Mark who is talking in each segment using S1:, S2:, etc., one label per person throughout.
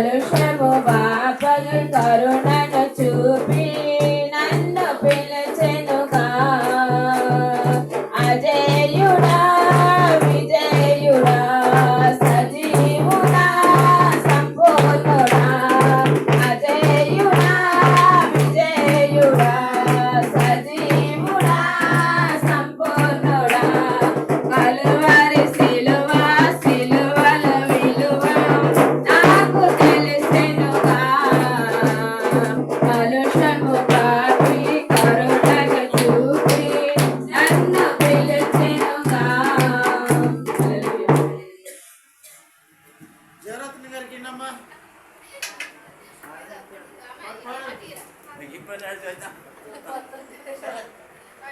S1: Karunya Gopa Karunya Karunya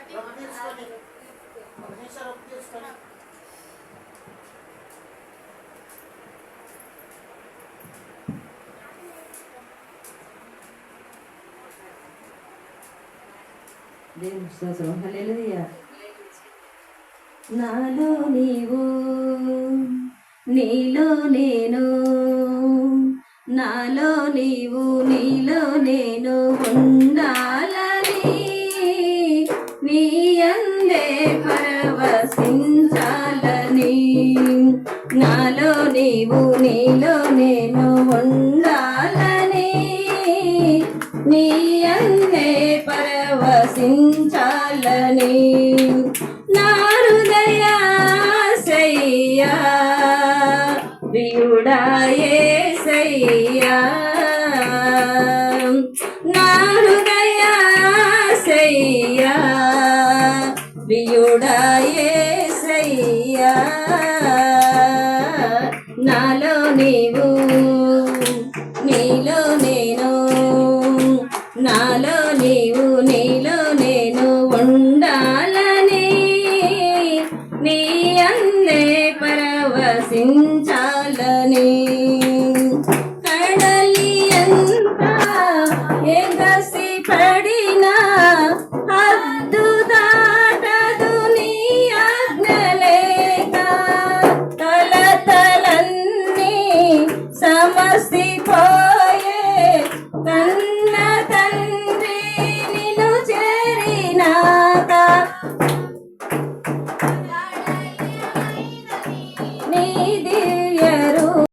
S1: ఇప్పుడు తీసుకొని
S2: దేవుని స్తోత్రం. హల్లెలూయా నాలో నీవు నీలో నేను నాలో నీవు నీలో నేను ఉండాలని నీ అందే పరవశించాలని. నాలో నీవు నీలో నేను ఉండాలని నీ అందే పరవశించాలని. నా హృదయాసయ్యా ప్రియుడాయేసయ్యా నా హృదయాసయ్యా ప్రియుడాయేసయ్యా నాలో నీవు నీలో నేను నాలో నీవు నీలో నేను ఉండాలని నీ అందే పరవశించాలని